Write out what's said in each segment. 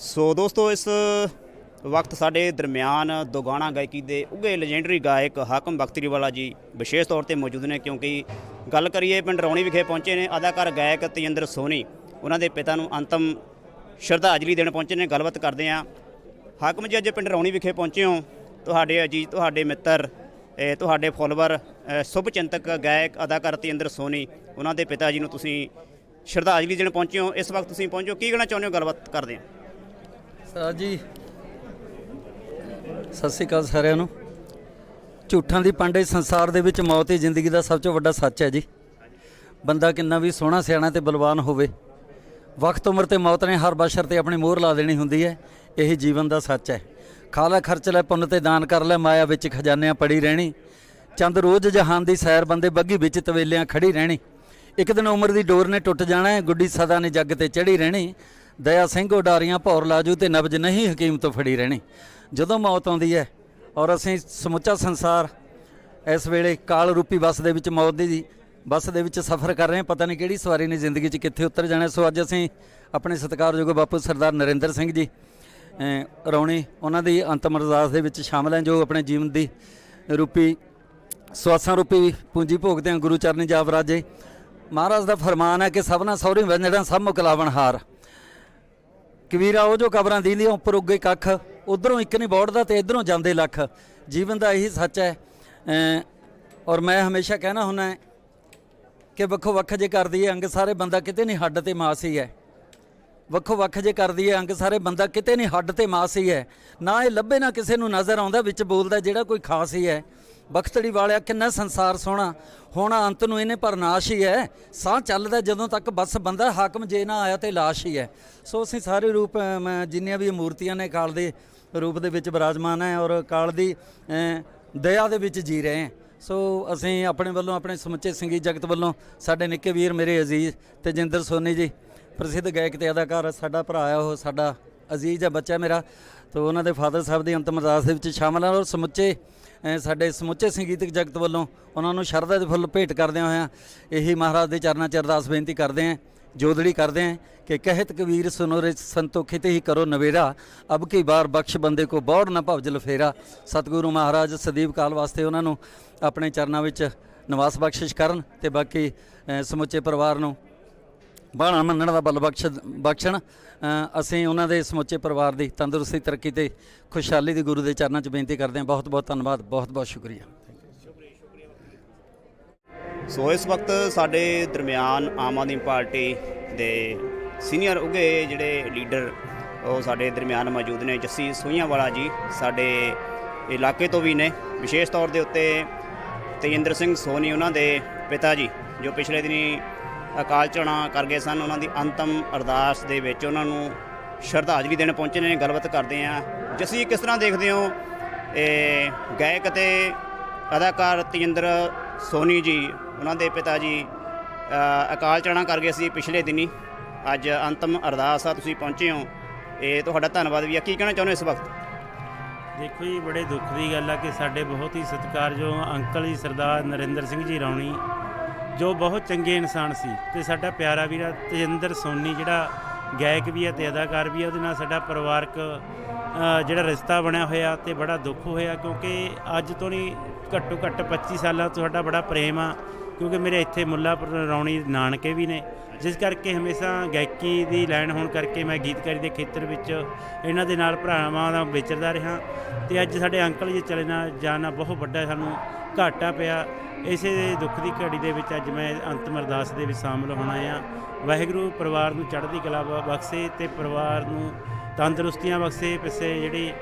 ਸੋ ਦੋਸਤੋ, ਇਸ ਵਕਤ ਸਾਡੇ ਦਰਮਿਆਨ ਦੁਗਾਣਾ ਗਾਇਕੀ ਦੇ ਉੱਘੇ ਲੈਜੈਂਡਰੀ ਗਾਇਕ ਹਾਕਮ ਬਖਤਰੀਵਾਲਾ ਜੀ ਵਿਸ਼ੇਸ਼ ਤੌਰ ਤੇ ਮੌਜੂਦ ਨੇ, ਕਿਉਂਕਿ ਗੱਲ ਕਰੀਏ, ਪਿੰਡ ਰੌਣੀ ਵਿਖੇ ਪਹੁੰਚੇ ਨੇ ਅਦਾਕਾਰ ਗਾਇਕ ਤੇਜਿੰਦਰ ਸੋਨੀ। ਉਹਨਾਂ ਦੇ ਪਿਤਾ ਨੂੰ ਅੰਤਮ ਸ਼ਰਧਾਂਜਲੀ ਦੇਣ ਪਹੁੰਚੇ ਨੇ। ਗੱਲਬਾਤ ਕਰਦੇ ਹਾਂ। ਹਾਕਮ ਜੀ, ਅੱਜ ਪਿੰਡ ਰੌਣੀ ਵਿਖੇ ਪਹੁੰਚੇ ਹੋ। ਤੁਹਾਡੇ ਅਜੀਜ਼ ਤੁਹਾਡੇ ਮਿੱਤਰ, ਇਹ ਤੁਹਾਡੇ ਫੋਲੋਵਰ ਸ਼ੁਭਚਿੰਤਕ ਗਾਇਕ, ਅਦਾਕਾਰ ਤੇਜਿੰਦਰ ਸੋਨੀ, ਉਹਨਾਂ ਦੇ ਪਿਤਾ ਜੀ ਨੂੰ ਤੁਸੀਂ ਸ਼ਰਧਾਂਜਲੀ ਦੇਣ ਪਹੁੰਚੇ ਹੋ। ਇਸ ਵਕਤ ਤੁਸੀਂ ਪਹੁੰਚੋ। ਕੀ ਕਹਿਣਾ ਚਾਹੁੰਦੇ ਹੋ? ਗੱਲਬਾਤ ਕਰਦੇ ਹਾਂ। ਸਰ ਜੀ। ਸਤਿ ਸ਼੍ਰੀ ਅਕਾਲ ਸਾਰਿਆਂ ਨੂੰ। ਝੂਠਾਂ ਦੀ ਪੰਡੇ ਸੰਸਾਰ ਦੇ ਵਿੱਚ ਮੌਤ ਹੀ ਜ਼ਿੰਦਗੀ ਦਾ ਸਭ ਤੋਂ ਵੱਡਾ ਸੱਚ ਹੈ ਜੀ। ਬੰਦਾ ਕਿੰਨਾ ਵੀ ਸੋਹਣਾ, ਸਿਆਣਾ ਤੇ ਬਲਵਾਨ ਹੋਵੇ, ਵਕਤ, ਉਮਰ ਤੇ ਮੌਤ ਨੇ ਹਰ ਬਸ਼ਰ ਤੇ ਆਪਣੀ ਮੋਹਰ ਲਾ ਦੇਣੀ ਹੁੰਦੀ ਹੈ, ਇਹੀ ਜੀਵਨ ਦਾ ਸੱਚ ਹੈ। ਖਾ ਲੈ, ਖਰਚ ਲੈ, ਪੁੰਨ ਤੇ ਦਾਨ ਕਰ ਲੈ, ਮਾਇਆ ਵਿੱਚ ਖਜ਼ਾਨਿਆਂ ਪੜੀ ਰਹਿਣੀ। ਚੰਦ ਰੋਜ਼ ਜਹਾਨ ਦੀ ਸੈਰ ਬੰਦੇ ਬੱਗੀ ਵਿੱਚ ਤਵੇਲਿਆਂ ਖੜੀ ਰਹਿਣੀ। ਇੱਕ ਦਿਨ ਉਮਰ ਦੀ ਡੋਰ ਨੇ ਟੁੱਟ ਜਾਣਾ ਹੈ, ਗੁੱਡੀ ਸਦਾ ਨੇ ਜੱਗ ਤੇ ਚੜੀ ਰਹਿਣੀ। ਦਇਆ ਸਿੰਘ ਉਡਾਰੀਆਂ ਭੌਰ ਲਾਜੂ ਤੇ ਨਬਜ ਨਹੀਂ ਹਕੀਮ ਤੋਂ ਫੜੀ ਰਹਿਣੀ। ਜਦੋਂ ਮੌਤ ਆਉਂਦੀ ਹੈ ਔਰ ਅਸੀਂ ਸਮੁੱਚਾ ਸੰਸਾਰ ਇਸ ਵੇਲੇ ਕਾਲ ਰੂਪੀ ਬੱਸ ਦੇ ਵਿੱਚ ਮੌਤ ਦੀ ਬੱਸ ਦੇ ਵਿੱਚ ਸਫ਼ਰ ਕਰ ਰਹੇ ਹਾਂ, ਪਤਾ ਨਹੀਂ ਕਿਹੜੀ ਸਵਾਰੀ ਨੇ ਜ਼ਿੰਦਗੀ 'ਚ ਕਿੱਥੇ ਉਤਰ ਜਾਣਾ ਸੋ ਅੱਜ ਅਸੀਂ ਆਪਣੇ ਸਤਿਕਾਰਯੋਗ ਬਾਪੂ ਸਰਦਾਰ ਨਰਿੰਦਰ ਸਿੰਘ ਜੀ ਰੌਣੀ, ਉਹਨਾਂ ਦੀ ਅੰਤਮ ਅਰਦਾਸ ਦੇ ਵਿੱਚ ਸ਼ਾਮਲ ਹੈ, ਜੋ ਆਪਣੇ ਜੀਵਨ ਦੀ ਰੂਪੀ, ਸਵਾਸਾਂ ਰੂਪੀ ਪੂੰਜੀ ਭੋਗਦੇ ਹਾਂ, ਗੁਰੂ ਚਰਨੀ ਜਾਪ ਰਾਜੇ। ਮਹਾਰਾਜ ਦਾ ਫਰਮਾਨ ਹੈ ਕਿ ਸਭਨਾ ਸੌਰੀ ਵੰਜਣਾ ਸਭ ਮੁਕਲਾਵਣ ਹਾਰ ਕਬੀਰਾ, ਉਹ ਜੋ ਕਬਰਾਂ ਦੀਂਦੀਆਂ ਉੱਪਰ ਉੱਗੇ ਕੱਖ, ਉਧਰੋਂ ਇੱਕ ਨਹੀਂ ਬੋੜਦਾ ਤੇ ਇਧਰੋਂ ਜਾਂਦੇ ਲੱਖ। ਜੀਵਨ ਦਾ ਇਹੀ ਸੱਚ ਹੈ। ਔਰ ਮੈਂ ਹਮੇਸ਼ਾ ਕਹਿਣਾ ਹੁੰਦਾ ਕਿ ਵੱਖੋ ਵੱਖ ਜੇ ਕਰਦੀ ਹੈ, ਅੰਗ ਸਾਰੇ ਬੰਦਾ ਕਿਤੇ ਨਹੀਂ ਹੱਡ ਤੇ ਮਾਸ ਹੀ ਹੈ। ਵੱਖੋ ਵੱਖ ਜੇ ਕਰਦੀ ਹੈ, ਅੰਗ ਸਾਰੇ ਬੰਦਾ ਕਿਤੇ ਨਹੀਂ ਹੱਡ ਤੇ ਮਾਸ ਹੀ ਹੈ। ਨਾ ਇਹ ਲੱਭੇ ਨਾ ਕਿਸੇ ਨੂੰ ਨਜ਼ਰ ਆਉਂਦਾ, ਵਿੱਚ ਬੋਲਦਾ ਜਿਹੜਾ ਕੋਈ ਖਾਸ ਹੀ ਹੈ। ਬਖਤੜੀ ਵਾਲਿਆ, ਕਿੰਨਾ ਸੰਸਾਰ ਸੋਹਣਾ। ਹੁਣ ਅੰਤ ਨੂੰ ਇਹਨੇ ਪਰਨਾਸ਼ ਹੀ ਹੈ। ਸਾਹ ਚੱਲਦਾ ਜਦੋਂ ਤੱਕ ਬਸ ਬੰਦਾ ਹਾਕਮ ਜੇ ਨਾ ਆਇਆ ਤੇ ਲਾਸ਼ ਹੀ ਹੈ। ਸੋ ਅਸੀਂ ਸਾਰੇ ਰੂਪ ਜਿੰਨੀਆਂ ਵੀ ਮੂਰਤੀਆਂ ਨੇ ਕਾਲ ਦੇ ਰੂਪ ਦੇ ਵਿੱਚ ਬਿਰਾਜਮਾਨ ਹੈ ਔਰ ਕਾਲ ਦੀ ਦਇਆ ਦੇ ਵਿੱਚ ਜੀ ਰਹੇ ਹਾਂ। ਸੋ ਅਸੀਂ ਆਪਣੇ ਵੱਲੋਂ, ਆਪਣੇ ਸਮੁੱਚੇ ਸੰਗੀਤ ਜਗਤ ਵੱਲੋਂ ਸਾਡੇ ਨਿੱਕੇ ਵੀਰ ਮੇਰੇ ਅਜ਼ੀਜ਼ ਤੇਜਿੰਦਰ ਸੋਨੀ ਜੀ, ਪ੍ਰਸਿੱਧ ਗਾਇਕ ਤੇ ਅਦਾਕਾਰ ਸਾਡਾ ਭਰਾ ਆ ਉਹ ਸਾਡਾ ਅਜ਼ੀਜ਼ ਹੈ, ਬੱਚਾ ਮੇਰਾ। ਤੋਂ ਉਹਨਾਂ ਦੇ ਫਾਦਰ ਸਾਹਿਬ ਦੀ ਅੰਤਮ ਅਰਦਾਸ ਦੇ ਵਿੱਚ ਸ਼ਾਮਲ ਹਾਂ ਔਰ ਸਮੁੱਚੇ ਸਾਡੇ ਸਮੁੱਚੇ ਸੰਗੀਤਕ ਜਗਤ ਵੱਲੋਂ ਉਹਨਾਂ ਨੂੰ ਸ਼ਰਧਾ ਦੇ ਫੁੱਲ ਭੇਟ ਕਰਦਿਆਂ ਹੋਇਆਂ ਇਹੀ ਮਹਾਰਾਜ ਦੇ ਚਰਨਾਂ 'ਚ ਅਰਦਾਸ ਬੇਨਤੀ ਕਰਦੇ ਹਾਂ, ਜੋਦੜੀ ਕਰਦੇ ਹਾਂ ਕਿ ਕਹਿਤ ਕਬੀਰ ਸੁਨੋ ਰੇ ਸੰਤੋਖੇ ਤੇ ਹੀ ਕਰੋ ਨਵੇਰਾ ਅਬ ਕੀ ਬਾਰ ਬਖਸ਼ ਬੰਦੇ ਕੋ ਬੌੜ ਨਾ ਭਵਜ ਲਫੇਰਾ ਸਤਿਗੁਰੂ ਮਹਾਰਾਜ ਸਦੀਪ ਕਾਲ ਵਾਸਤੇ ਉਹਨਾਂ ਨੂੰ ਆਪਣੇ ਚਰਨਾਂ ਵਿੱਚ ਨਿਵਾਸ ਬਖਸ਼ਿਸ਼ ਕਰਨ ਤੇ ਬਾਕੀ ਸਮੁੱਚੇ ਪਰਿਵਾਰ ਨੂੰ ਬਾਣਾ ਮੰਨਣ ਦਾ ਬਲ ਬਖਸ਼ ਬਖਸ਼ਣ। ਅਸੀਂ ਉਹਨਾਂ ਦੇ ਸਮੁੱਚੇ ਪਰਿਵਾਰ ਦੀ ਤੰਦਰੁਸਤੀ, ਤਰੱਕੀ ਤੇ ਖੁਸ਼ਹਾਲੀ ਦੀ ਗੁਰੂ ਦੇ ਚਰਨਾਂ 'ਚ ਬੇਨਤੀ ਕਰਦੇ ਹਾਂ। ਬਹੁਤ ਬਹੁਤ ਧੰਨਵਾਦ, ਬਹੁਤ ਬਹੁਤ ਸ਼ੁਕਰੀਆ। ਸੋ ਇਸ ਵਕਤ ਸਾਡੇ ਦਰਮਿਆਨ ਆਮ ਆਦਮੀ ਪਾਰਟੀ ਦੇ ਸੀਨੀਅਰ ਉਗੇ ਜਿਹੜੇ ਲੀਡਰ, ਉਹ ਸਾਡੇ ਦਰਮਿਆਨ ਮੌਜੂਦ ਨੇ, ਜੱਸੀ ਸੋਈਆਂ ਵਾਲਾ ਜੀ, ਸਾਡੇ ਇਲਾਕੇ ਤੋਂ ਵੀ ਨੇ। ਵਿਸ਼ੇਸ਼ ਤੌਰ ਦੇ ਉੱਤੇ ਤੇਜਿੰਦਰ ਸਿੰਘ ਸੋਨੀ ਉਹਨਾਂ ਦੇ ਪਿਤਾ ਜੀ, ਜੋ ਪਿਛਲੇ ਦਿਨੀ ਅਕਾਲ ਚਣਾ ਕਰ ਗਏ ਸਨ। ਉਹਨਾਂ ਦੀ ਅੰਤਮ ਅਰਦਾਸ ਦੇ ਵਿੱਚ ਉਹਨਾਂ ਨੂੰ ਸ਼ਰਧਾਂਜਲੀ ਦੇਣ ਪਹੁੰਚੇ ਨੇ। ਗੱਲਬਾਤ ਕਰਦੇ ਆ ਜੱਸੀ, ਕਿਸ ਤਰ੍ਹਾਂ ਦੇਖਦੇ ਹੋ? ਇਹ ਗਾਇਕ ਅਤੇ ਅਦਾਕਾਰ ਤੇਜਿੰਦਰ ਸੋਨੀ ਜੀ, ਉਹਨਾਂ ਦੇ ਪਿਤਾ ਜੀ ਅਕਾਲ ਚਣਾ ਕਰ ਗਏ ਸੀ ਪਿਛਲੇ ਦਿਨੀ। ਅੱਜ ਅੰਤਮ ਅਰਦਾਸ ਆ, ਤੁਸੀਂ ਪਹੁੰਚੇ ਹੋ। ਇਹ ਤੁਹਾਡਾ ਧੰਨਵਾਦ ਵੀ ਆ। ਕੀ ਕਹਿਣਾ ਚਾਹੁੰਦੇ ਹੋ ਇਸ ਵਕਤ? ਦੇਖੋ ਜੀ, ਬੜੇ ਦੁੱਖ ਦੀ ਗੱਲ ਆ ਕਿ ਸਾਡੇ ਬਹੁਤ ਹੀ ਸਤਿਕਾਰਯੋਗ ਅੰਕਲ ਜੀ, ਸਰਦਾਰ ਨਰਿੰਦਰ ਸਿੰਘ ਜੀ ਰੌਣੀ ਜੋ ਬਹੁਤ ਚੰਗੇ ਇਨਸਾਨ ਸੀ ਤੇ ਸਾਡਾ ਪਿਆਰਾ ਵੀਰਾ ਤੇਜਿੰਦਰ ਸੋਨੀ ਜਿਹੜਾ ਗਾਇਕ ਵੀ ਹੈ ਤੇ ਅਦਾਕਾਰ ਵੀ ਹੈ, ਉਹਦੇ ਨਾਲ ਸਾਡਾ ਪਰਿਵਾਰਕ ਜਿਹੜਾ ਰਿਸ਼ਤਾ ਬਣਿਆ ਹੋਇਆ ਤੇ ਬੜਾ ਦੁੱਖ ਹੋਇਆ ਕਿਉਂਕਿ ਅੱਜ ਤੋਂ ਨਹੀਂ ਘੱਟੋ ਘੱਟ 25 ਸਾਲਾਂ ਤੋਂ ਸਾਡਾ ਬੜਾ ਪ੍ਰੇਮ ਆ ਕਿਉਂਕਿ ਮੇਰੇ ਇੱਥੇ ਮੁੱਲਾਪੁਰ ਰੌਣੀ ਨਾਨਕੇ ਵੀ ਨੇ। ਜਿਸ ਕਰਕੇ ਹਮੇਸ਼ਾ ਗਾਇਕੀ ਦੀ ਲਾਈਨ ਹੋਣ ਕਰਕੇ ਮੈਂ ਗੀਤਕਾਰੀ ਦੇ ਖੇਤਰ ਵਿੱਚ ਇਹਨਾਂ ਦੇ ਨਾਲ ਭਰਾਵਾਂ ਦਾ ਵਿਚਰਦਾ ਰਿਹਾ ਤੇ ਅੱਜ ਸਾਡੇ ਅੰਕਲ ਜੀ ਚਲੇ ਨਾ ਜਾਣਾ ਬਹੁਤ ਵੱਡਾ ਸਾਨੂੰ ਘਾਟਾ ਪਿਆ। ਇਸੇ ਦੁੱਖ ਦੀ ਘੜੀ ਦੇ ਵਿੱਚ ਅੱਜ ਮੈਂ ਅੰਤਮ ਅਰਦਾਸ ਦੇ ਵਿੱਚ ਸ਼ਾਮਲ ਹੋਣਾ ਆ। ਵਾਹਿਗੁਰੂ ਪਰਿਵਾਰ ਨੂੰ ਚੜ੍ਹਦੀ ਕਲਾ ਬਖਸ਼ੇ ਤੇ ਪਰਿਵਾਰ ਨੂੰ ਤੰਦਰੁਸਤੀਆਂ ਬਖਸ਼ੇ। ਪਿੱਛੇ ਜਿਹੜੇ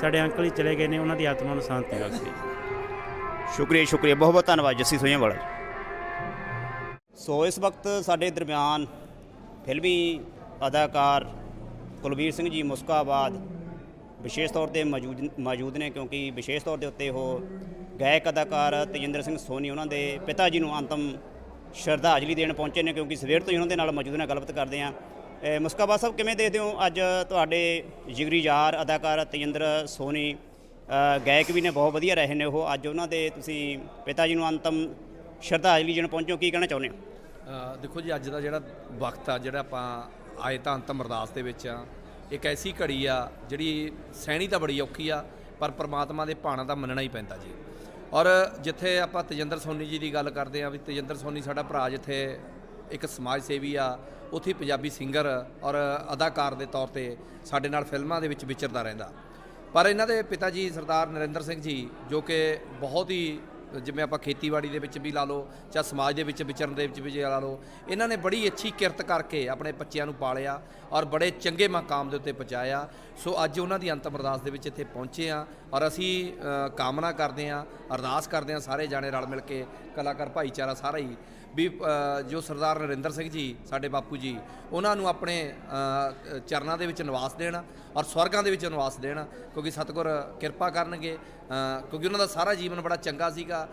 ਸਾਡੇ ਅੰਕਲ ਜੀ ਚਲੇ ਗਏ ਨੇ ਉਹਨਾਂ ਦੀ ਆਤਮਾ ਨੂੰ ਸ਼ਾਂਤੀ ਬਖਸ਼ੇ। ਸ਼ੁਕਰੀਆ ਸ਼ੁਕਰੀਆ। ਬਹੁਤ ਬਹੁਤ ਧੰਨਵਾਦ ਜੱਸੀ ਸੋਈਆਂ ਵਾਲਾ ਜੀ। ਸੋ ਇਸ ਵਕਤ ਸਾਡੇ ਦਰਮਿਆਨ ਫਿਲਮੀ ਅਦਾਕਾਰ ਕੁਲਬੀਰ ਸਿੰਘ ਜੀ ਮੁਸਕਾਬਾਦ ਵਿਸ਼ੇਸ਼ ਤੌਰ ਤੇ ਮੌਜੂਦ ਮੌਜੂਦ ਨੇ ਕਿਉਂਕਿ ਵਿਸ਼ੇਸ਼ ਤੌਰ ਦੇ ਉੱਤੇ ਉਹ ਗਾਇਕ ਅਦਾਕਾਰ ਤੇਜਿੰਦਰ ਸਿੰਘ ਸੋਨੀ ਉਹਨਾਂ ਦੇ ਪਿਤਾ ਜੀ ਨੂੰ ਅੰਤਮ ਸ਼ਰਧਾਂਜਲੀ ਦੇਣ ਪਹੁੰਚੇ ਨੇ ਕਿਉਂਕਿ ਸਵੇਰ ਤੋਂ ਹੀ ਉਹਨਾਂ ਦੇ ਨਾਲ ਮੌਜੂਦ ਨੇ, ਗੱਲਬਾਤ ਕਰਦੇ ਆ ਮੁਸਕਾਬਾਦ ਸਾਹਿਬ, ਕਿਵੇਂ ਦੇਖਦੇ ਹੋ ਅੱਜ ਤੁਹਾਡੇ ਜਿਗਰੀ ਯਾਰ ਅਦਾਕਾਰ ਤੇਜਿੰਦਰ ਸੋਨੀ ਗਾਇਕ ਵੀ ਨੇ, ਬਹੁਤ ਵਧੀਆ ਰਹੇ ਨੇ ਉਹ, ਅੱਜ ਉਹਨਾਂ ਦੇ ਤੁਸੀਂ ਪਿਤਾ ਜੀ ਨੂੰ ਅੰਤਮ ਸ਼ਰਧਾਂਜਲੀ ਦੇਣ ਪਹੁੰਚੋ ਕੀ ਕਹਿਣਾ ਚਾਹੁੰਦੇ ਹੋ? ਦੇਖੋ ਜੀ, ਅੱਜ ਦਾ ਜਿਹੜਾ ਵਕਤ ਆ, ਜਿਹੜਾ ਆਪਾਂ ਆਏ ਤਾਂ ਅੰਤਮ ਅਰਦਾਸ ਦੇ ਵਿੱਚ ਆ ਇੱਕ ਐਸੀ ਘੜੀ ਆ ਜਿਹੜੀ ਸਹਿਣੀ ਤਾਂ ਬੜੀ ਔਖੀ ਆ, ਪਰ ਪ੍ਰਮਾਤਮਾ ਦੇ ਭਾਣਾ ਤਾਂ ਮੰਨਣਾ ਹੀ ਪੈਂਦਾ ਜੀ। ਔਰ ਜਿੱਥੇ ਆਪਾਂ ਤੇਜਿੰਦਰ ਸੋਨੀ ਜੀ ਦੀ ਗੱਲ ਕਰਦੇ ਆ ਵੀ ਤੇਜਿੰਦਰ ਸੋਨੀ ਸਾਡਾ ਭਰਾ ਜਿੱਥੇ ਇੱਕ ਸਮਾਜ ਸੇਵੀ ਆ, ਉੱਥੇ ਪੰਜਾਬੀ ਸਿੰਗਰ ਔਰ ਅਦਾਕਾਰ ਦੇ ਤੌਰ ਤੇ ਸਾਡੇ ਨਾਲ ਫਿਲਮਾਂ ਦੇ ਵਿੱਚ ਵਿਚਰਦਾ ਰਹਿੰਦਾ। ਪਰ ਇਹਨਾਂ ਦੇ ਪਿਤਾ ਜੀ ਸਰਦਾਰ ਨਰਿੰਦਰ ਸਿੰਘ ਜੀ, ਜੋ ਕਿ ਬਹੁਤ ਹੀ ਜਿਵੇਂ ਆਪਾਂ ਖੇਤੀਬਾੜੀ ਦੇ ਵਿੱਚ ਵੀ ਲਾ ਲਓ ਜਾਂ ਸਮਾਜ ਦੇ ਵਿੱਚ ਵਿਚਰਨ ਦੇ ਵਿੱਚ ਵੀ ਲਾ ਲਓ, ਇਹਨਾਂ ਨੇ ਬੜੀ ਅੱਛੀ ਕਿਰਤ ਕਰਕੇ ਆਪਣੇ ਬੱਚਿਆਂ ਨੂੰ ਪਾਲਿਆ ਔਰ ਬੜੇ ਚੰਗੇ ਮਕਾਮ ਦੇ ਉੱਤੇ ਪਹੁੰਚਾਇਆ। ਸੋ ਅੱਜ ਉਹਨਾਂ ਦੀ ਅੰਤਮ ਅਰਦਾਸ ਦੇ ਵਿੱਚ ਇੱਥੇ ਪਹੁੰਚੇ ਆ ਔਰ ਅਸੀਂ ਕਾਮਨਾ ਕਰਦੇ ਹਾਂ, ਅਰਦਾਸ ਕਰਦੇ ਹਾਂ ਸਾਰੇ ਜਾਣੇ ਰਲ ਮਿਲ ਕੇ, ਕਲਾਕਾਰ ਭਾਈਚਾਰਾ ਸਾਰਾ ਹੀ, ਵੀ ਜੋ ਸਰਦਾਰ ਨਰਿੰਦਰ ਸਿੰਘ ਜੀ, ਸਾਡੇ ਬਾਪੂ ਜੀ, ਉਹਨਾਂ ਨੂੰ ਆਪਣੇ ਚਰਨਾਂ ਦੇ ਵਿੱਚ ਨਿਵਾਸ ਦੇਣ ਔਰ ਸਵਰਗਾਂ ਦੇ ਵਿੱਚ ਨਿਵਾਸ ਦੇਣ, ਕਿਉਂਕਿ ਸਤਿਗੁਰ ਕਿਰਪਾ ਕਰਨਗੇ ਕਿਉਂਕਿ ਉਹਨਾਂ ਦਾ ਸਾਰਾ ਜੀਵਨ ਬੜਾ ਚੰਗਾ ਸੀਗਾ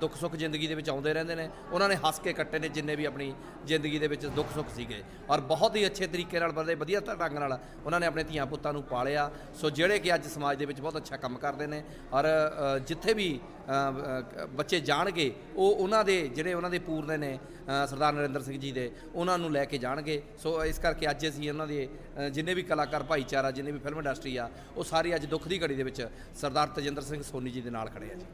ਦੁੱਖ ਸੁੱਖ ਜ਼ਿੰਦਗੀ ਦੇ ਵਿੱਚ ਆਉਂਦੇ ਰਹਿੰਦੇ ਨੇ, ਉਹਨਾਂ ਨੇ ਹੱਸ ਕੇ ਕੱਟੇ ਨੇ ਜਿੰਨੇ ਵੀ ਆਪਣੀ ਜ਼ਿੰਦਗੀ ਦੇ ਵਿੱਚ ਦੁੱਖ ਸੁੱਖ ਸੀਗੇ, ਔਰ ਬਹੁਤ ਹੀ ਅੱਛੇ ਤਰੀਕੇ ਨਾਲ, ਬੜੇ ਵਧੀਆ ਢੰਗ ਨਾਲ ਉਹਨਾਂ ਨੇ ਆਪਣੇ ਧੀਆਂ ਪੁੱਤਾਂ ਨੂੰ ਪਾਲਿਆ, ਸੋ ਜਿਹੜੇ ਕਿ ਅੱਜ ਸਮਾਜ ਦੇ ਵਿੱਚ ਬਹੁਤ ਅੱਛਾ ਕੰਮ ਕਰਦੇ ਨੇ ਔਰ ਜਿੱਥੇ ਵੀ ਬੱਚੇ ਜਾਣਗੇ, ਉਹ ਉਹਨਾਂ ਦੇ, ਜਿਹੜੇ ਉਹਨਾਂ ਦੇ ਪੂਰਨੇ ਨੇ ਸਰਦਾਰ ਨਰਿੰਦਰ ਸਿੰਘ ਜੀ ਦੇ, ਉਹਨਾਂ ਨੂੰ ਲੈ ਕੇ ਜਾਣਗੇ। ਸੋ, ਇਸ ਕਰਕੇ ਅੱਜ ਅਸੀਂ ਉਹਨਾਂ ਦੇ ਜਿੰਨੇ ਵੀ ਕਲਾਕਾਰ ਭਾਈਚਾਰਾ, ਜਿੰਨੇ ਵੀ ਫਿਲਮ ਇੰਡਸਟਰੀ ਆ, ਉਹ ਸਾਰੀ ਅੱਜ ਦੁੱਖ ਦੀ ਘੜੀ ਦੇ ਵਿੱਚ ਸਰਦਾਰ ਤਜਿੰਦਰ ਸਿੰਘ ਸੋਨੀ ਜੀ ਦੇ ਨਾਲ ਖੜੇ ਆ ਜੀ।